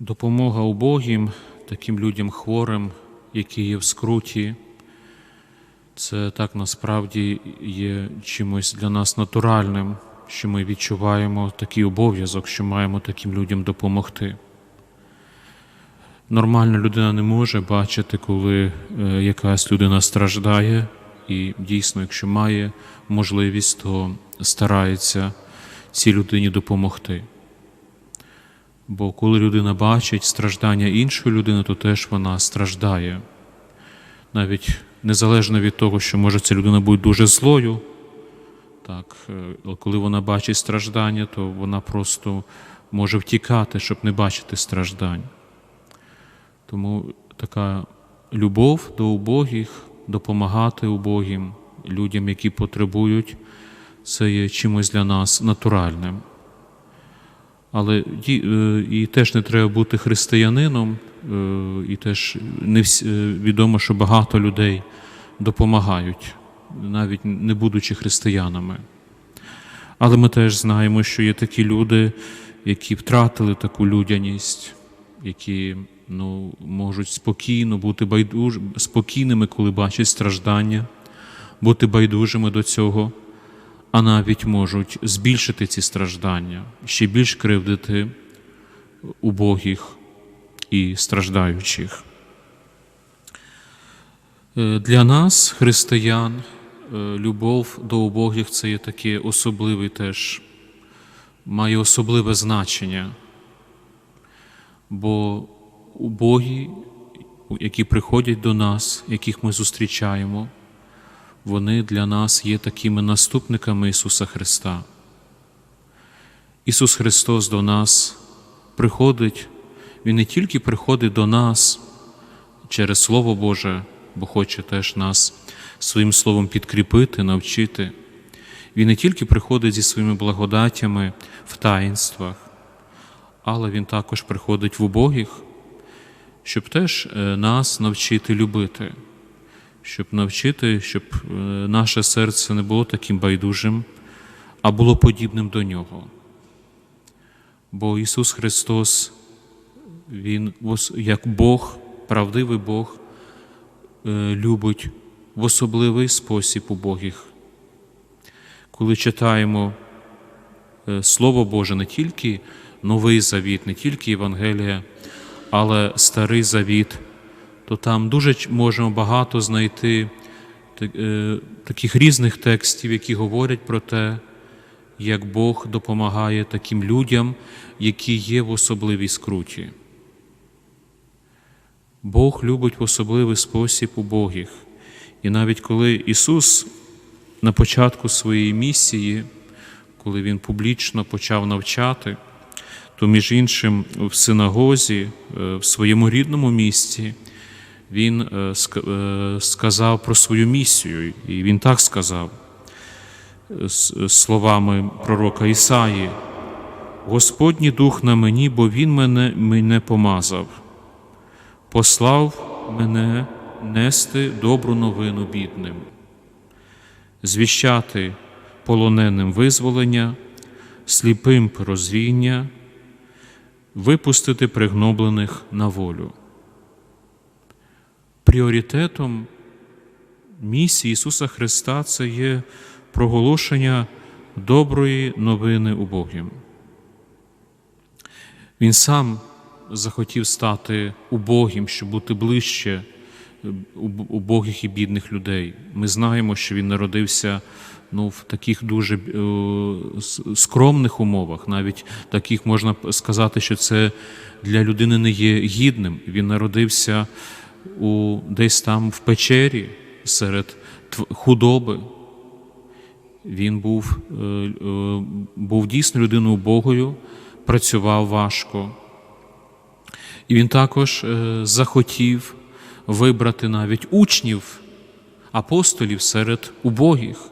Допомога убогим, таким людям хворим, які є в скруті, це так насправді є чимось для нас натуральним, що ми відчуваємо такий обов'язок, що маємо таким людям допомогти. Нормальна людина не може бачити, коли е, якась людина страждає, і дійсно, якщо має можливість, то старається цій людині допомогти. Бо коли людина бачить страждання іншої людини, то теж вона страждає. Навіть незалежно від того, що може ця людина бути дуже злою, так, е, коли вона бачить страждання, то вона просто може втікати, щоб не бачити страждань. Тому така любов до убогих, допомагати убогим, людям, які потребують, це є чимось для нас натуральним. Але е, і теж не треба бути християнином, е, і теж не всі, е, відомо, що багато людей допомагають, навіть не будучи християнами. Але ми теж знаємо, що є такі люди, які втратили таку людяність, які ну, можуть спокійно бути байдуж... спокійними, коли бачать страждання, бути байдужими до цього, а навіть можуть збільшити ці страждання, ще більш кривдити убогих і страждаючих. Е, Для нас, християн, е, любов до убогих це є таке особливий теж, має особливе значення. Бо убогі, які приходять до нас, яких ми зустрічаємо, вони для нас є такими наступниками Ісуса Христа. Ісус Христос до нас приходить, Він не тільки приходить до нас через Слово Боже, бо хоче теж нас своїм словом підкріпити, навчити. Він не тільки приходить зі своїми благодатями в таїнствах, але Він також приходить в убогих, щоб теж е, нас навчити любити, щоб навчити, щоб е, наше серце не було таким байдужим, а було подібним до Нього. Бо Ісус Христос, Він як Бог, правдивий Бог, е, любить в особливий спосіб убогих. Коли читаємо е, Слово Боже не тільки Новий Завіт, не тільки Євангелія, але Старий Завіт, то там дуже можемо багато знайти е, таких різних текстів, які говорять про те, як Бог допомагає таким людям, які є в особливій скруті. Бог любить в особливий спосіб убогих. І навіть коли Ісус на початку своєї місії, коли Він публічно почав навчати, то між іншим в синагозі, е, в своєму рідному місті, Він е, е, сказав про свою місію, і Він так сказав словами пророка Ісаї: Господній дух на мені, бо Він мене, мене помазав, послав мене нести добру новину бідним, звіщати полоненим визволення, сліпим прозріння, випустити пригноблених на волю. Пріоритетом місії Ісуса Христа це є проголошення доброї новини убогим. Він сам захотів стати убогим, щоб бути ближче е, убогих і бідних людей. Ми знаємо, що він народився ну, в таких дуже е, скромних умовах, навіть таких можна сказати, що це для людини не є гідним. Він народився у, десь там в печері серед худоби. Він був, е, е, був дійсно людиною Богою, працював важко. І він також е, захотів вибрати навіть учнів, апостолів серед убогих.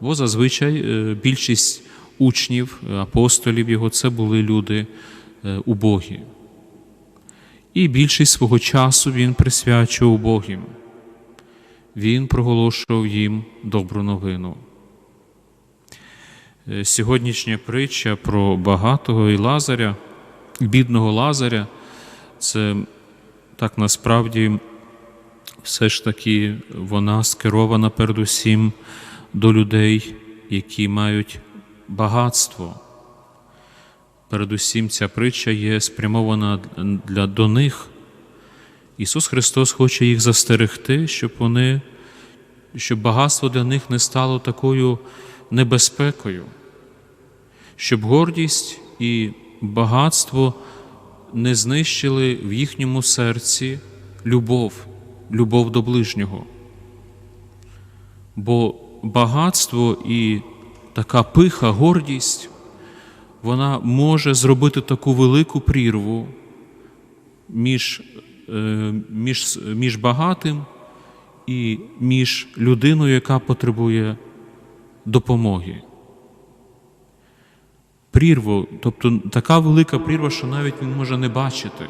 Бо зазвичай більшість учнів, апостолів його це були люди убогі. І більшість свого часу він присвячував убогим. Він проголошував їм добру новину. Е, Сьогоднішня притча про багатого і Лазаря, бідного Лазаря, це так насправді все ж таки вона скерована передусім до людей, які мають багатство. Передусім, ця притча є спрямована для, до них. Ісус Христос хоче їх застерегти, щоб вони, щоб багатство для них не стало такою небезпекою, щоб гордість і багатство не знищили в їхньому серці любов, любов до ближнього. Бо багатство і така пиха, гордість, вона може зробити таку велику прірву між, е, між, між багатим і між людиною, яка потребує допомоги. Прірву, тобто така велика прірва, що навіть він може не бачити.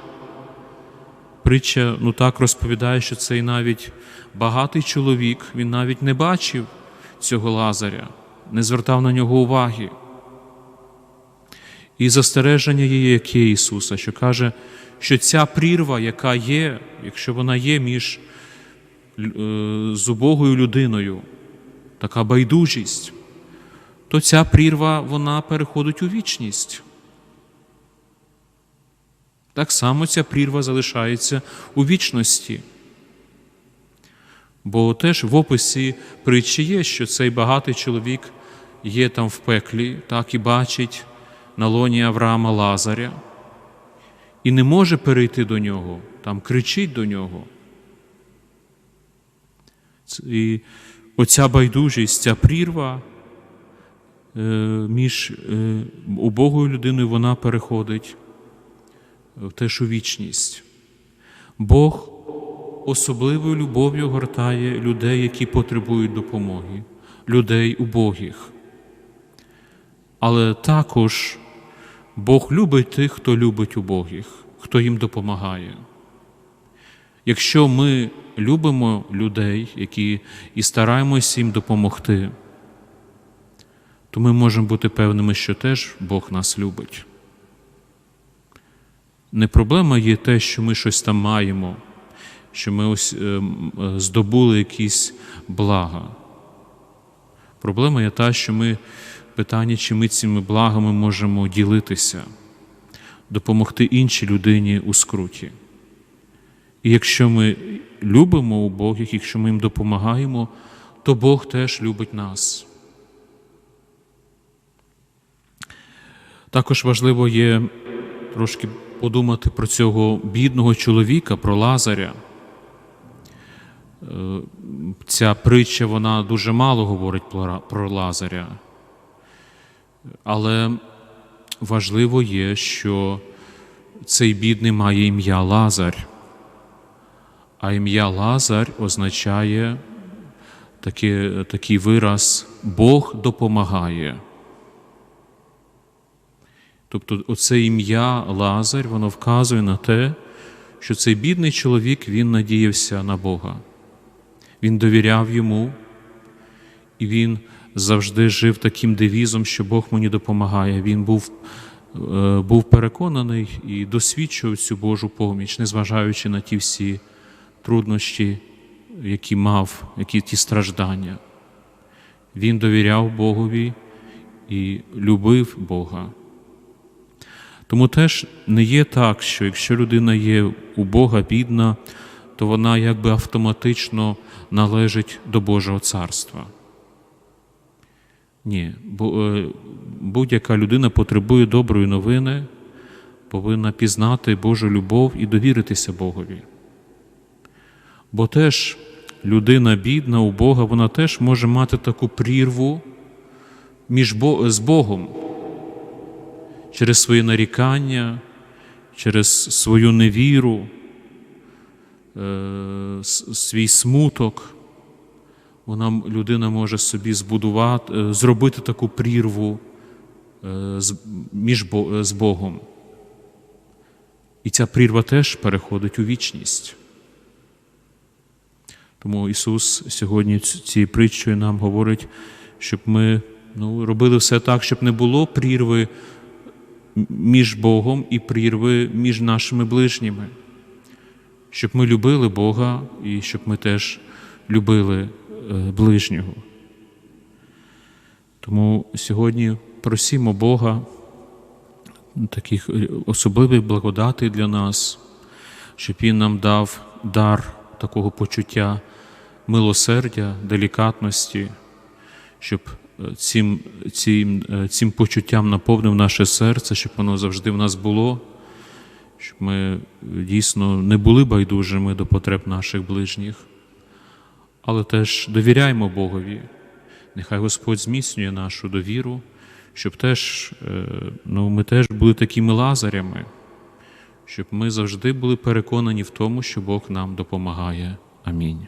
Притча ну так розповідає, що цей навіть багатий чоловік, він навіть не бачив цього Лазаря, не звертав на нього уваги. І застереження є яке Ісуса, що каже, що ця прірва, яка є, якщо вона є між е, зубогою людиною, така байдужість, то ця прірва вона переходить у вічність. Так само ця прірва залишається у вічності. Бо теж в описі притчі є, що цей багатий чоловік є там в пеклі, так і бачить на лоні Авраама Лазаря, і не може перейти до нього, там кричить до нього. І оця байдужість, ця прірва е, між е, убогою людиною вона переходить в теж у вічність. Бог особливою любов'ю гортає людей, які потребують допомоги, людей убогих. Але також Бог любить тих, хто любить убогих, хто їм допомагає. Якщо ми любимо людей, які і стараємося їм допомогти, то ми можемо бути певними, що теж Бог нас любить. Не проблема є те, що ми щось там маємо, що ми ось е, здобули якісь блага. Проблема є та, що ми питання, чи ми цими благами можемо ділитися, допомогти іншій людині у скруті. І якщо ми любимо убогих, якщо ми їм допомагаємо, то Бог теж любить нас. Також важливо є трошки подумати про цього бідного чоловіка, про Лазаря. Е, ця притча вона дуже мало говорить про Лазаря. Але важливо є, що цей бідний має ім'я Лазар. А ім'я Лазар означає такий, такий вираз Бог допомагає. Тобто оце ім'я Лазар, воно вказує на те, що цей бідний чоловік він надіявся на Бога. Він довіряв йому, і він завжди жив таким девізом, що Бог мені допомагає. Він був е, був переконаний і досвідчував цю Божу поміч, незважаючи на ті всі труднощі, які мав, які ті страждання. Він довіряв Богові і любив Бога. Тому теж не є так, що якщо людина є у Бога бідна, то вона якби автоматично належить до Божого царства. Ні, бо е, будь-яка людина потребує доброї новини, повинна пізнати Божу любов і довіритися Богові. Бо теж людина бідна у Бога, вона теж може мати таку прірву між з Богом. Через свої нарікання, через свою невіру, е, свій смуток вона людина може собі збудувати, е, зробити таку прірву е, між з Богом. І ця прірва теж переходить у вічність. Тому Ісус сьогодні цією притчою нам говорить, щоб ми ну, робили все так, щоб не було прірви між Богом і прірви між нашими ближніми, щоб ми любили Бога і щоб ми теж любили е, ближнього. Тому сьогодні просімо Бога таких е, особливих благодатей для нас, щоб Він нам дав дар такого почуття милосердя, делікатності, щоб е, цим, цим, е, цим почуттям наповнив наше серце, щоб воно завжди в нас було, щоб ми е, дійсно не були байдужими до потреб наших ближніх, але теж довіряємо Богові. Нехай Господь зміцнює нашу довіру, щоб теж, е, ну, ми теж були такими лазарями, щоб ми завжди були переконані в тому, що Бог нам допомагає. Амінь.